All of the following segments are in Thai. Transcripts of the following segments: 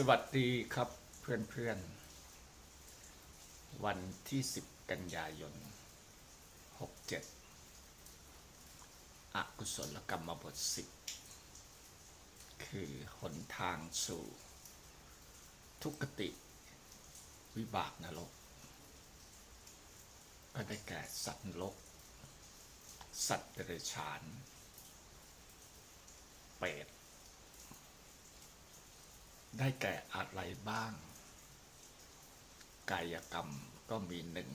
สวัสดีครับเพื่อนๆ วันที่ 10 กันยายน 67 อกุศลกรรมบท 10 คือหนทางสู่ ทุกขติ วิบากนรก ก็ได้แก่สัตว์นรก สัตว์เดรัจฉาน เปรต ได้แก่อะไรบ้าง กายกรรมก็มีหนึ่ง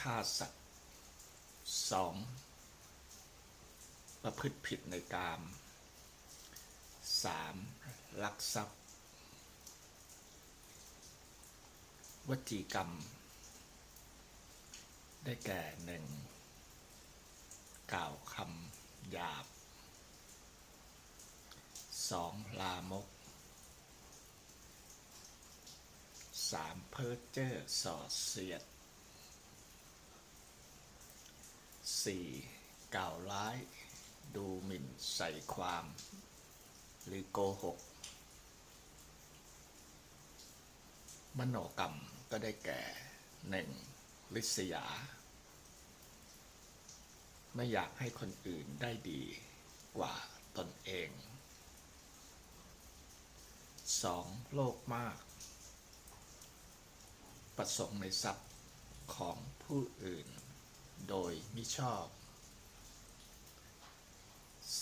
ฆ่าสัตว์สองประพฤติผิดในกามสามลักทรัพย์ วจีกรรม ได้แก่หนึ่ง สองลามกสามเพ้อเจอร์สอดเสียดสี่กล่าวร้าย ดูหมิ่นใส่ความ หรือโกหก มโนกรรมก็ได้แก่หนึ่งลิษยา ไม่อยากให้คนอื่นได้ดีกว่าตนเอง สองโลภมาก ประสงค์ในทรัพย์ของผู้อื่น โดยมิชอบ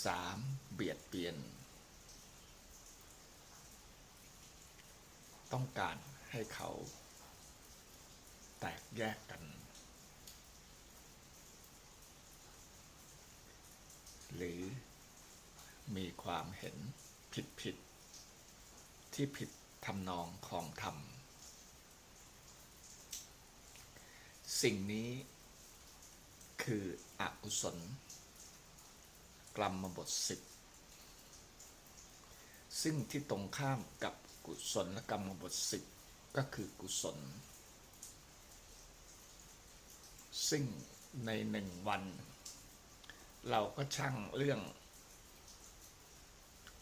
สามเบียดเบียน ต้องการให้เขาแตกแยกกัน หรือมีความเห็นผิดผิดๆ ที่ผิดทำนองของธรรม สิ่งนี้คืออกุศลกรรมบทสิบซึ่งที่ตรงข้ามกับกุศลกรรมบทสิบก็คือกุศล ซึ่งในหนึ่งวัน เราก็ช่างเรื่อง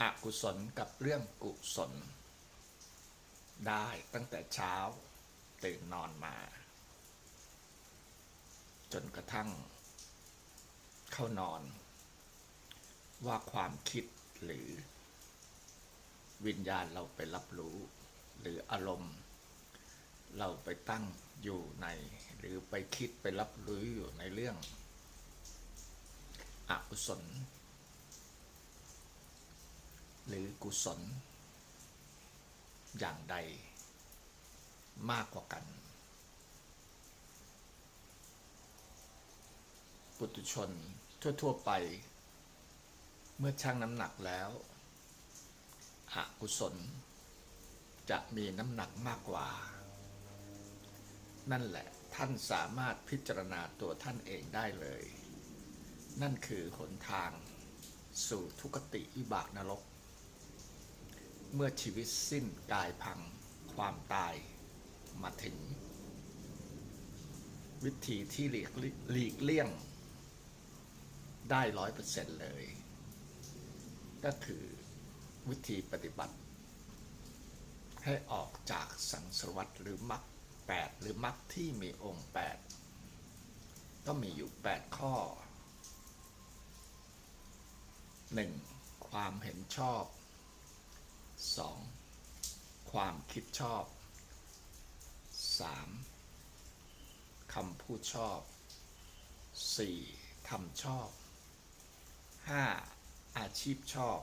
อกุศลกับเรื่องกุศล ได้ตั้งแต่เช้าตื่นนอนมา จนกระทั่ง เข้านอน ว่าความคิดหรือ วิญญาณเราไปรับรู้ หรืออารมณ์ เราไปตั้งอยู่ใน หรือไปคิดไปรับรู้อยู่ในเรื่องอกุศล หรือกุศล อย่างใดมากกว่ากัน ปุตุชนทั่ว ๆ ไป เมื่อชั่งน้ำหนักแล้วอกุศล จะมีน้ำหนักมากกว่า นั่นแหละท่านสามารถพิจารณาตัวท่านเองได้เลย นั่นคือหนทางสู่ทุกติวิบากนรก เมื่อชีวิตสิ้นกายพังความตายมาถึง วิธีที่หลีกหลีกเลี่ยง ได้ร้อยเปอร์เซ็นต์เลย ก็คือวิธีปฏิบัติ ให้ออกจากสังสารวัตหรือมรรคแปดหรือมรรคที่มีองค์แปดก็มีอยู่แปดข้อหนึ่งความเห็นชอบ 2. ความคิดชอบ 3. คำพูดชอบ 4. ทำชอบ 5. อาชีพชอบ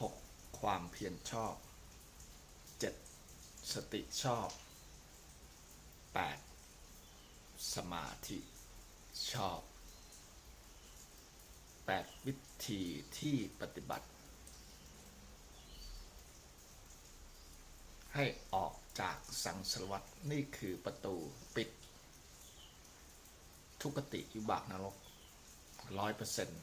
6. ความเพียรชอบ 7. สติชอบ 8. สมาธิชอบ 8 วิธีที่ปฏิบัติ ให้ออกจากสังสารวัตนี่คือประตูปิด ทุกติยุบากนรกร้อยเปอร์เซ็นต์